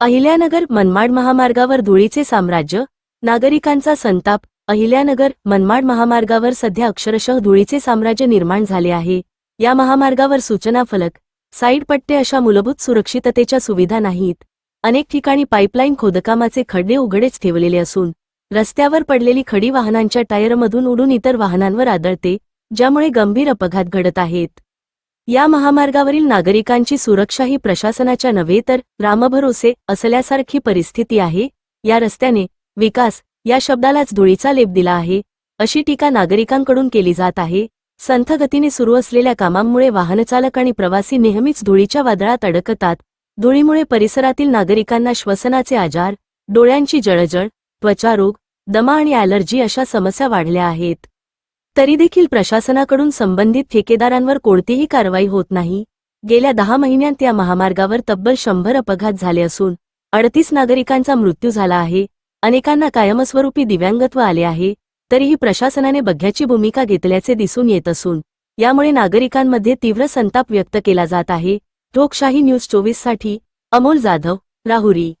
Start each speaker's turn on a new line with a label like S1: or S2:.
S1: अहिल्यानगर मनमाड महामार्गावर धुळीचे साम्राज्य नागरिकांचा संताप अहिल्यानगर मनमाड महामार्गावर सध्या अक्षरशः धुळीचे साम्राज्य निर्माण झाले आहे. या महामार्गावर सूचना फलक साईड पट्टे अशा मूलभूत सुरक्षिततेच्या सुविधा नाहीत. अनेक ठिकाणी पाईपलाईन खोदकामाचे खड्डे उघडेच ठेवलेले असून रस्त्यावर पडलेली खडी वाहनांच्या टायरमधून उडून इतर वाहनांवर आदळते ज्यामुळे गंभीर अपघात घडत आहेत. या महामार्गावरील नागरिकांची सुरक्षा ही प्रशासनाच्या नव्हे तर रामभरोसे असल्यासारखी परिस्थिती आहे. या रस्त्याने विकास या शब्दालाच धुळीचा लेप दिला आहे. अशी टीका नागरिकांकडून केली जात आहे. संथ गतीने सुरू असलेल्या कामांमुळे वाहनचालक आणि प्रवासी नेहमीच धुळीच्या वादळात अडकतात. धुळीमुळे परिसरातील नागरिकांना श्वसनाचे आजार डोळ्यांची जळजळ त्वचारोग दमा आणि ॲलर्जी अशा समस्या वाढल्या आहेत. तरी देखील प्रशासनाकडून संबंधित ठेकेदारांवर कोणतीही कारवाई होत नाही. गेल्या दहा महिन्यांत या महामार्गावर तब्बल शंभर अपघात झाले असून अडतीस नागरिकांचा मृत्यू झाला आहे. अनेकांना कायमस्वरूपी दिव्यांगत्व आले आहे तरीही प्रशासनाने बघ्याची भूमिका घेतल्याचे दिसून येत असून यामुळे नागरिकांमध्ये तीव्र संताप व्यक्त केला जात आहे. लोकशाही न्यूज चोवीससाठी अमोल जाधव राहुरी.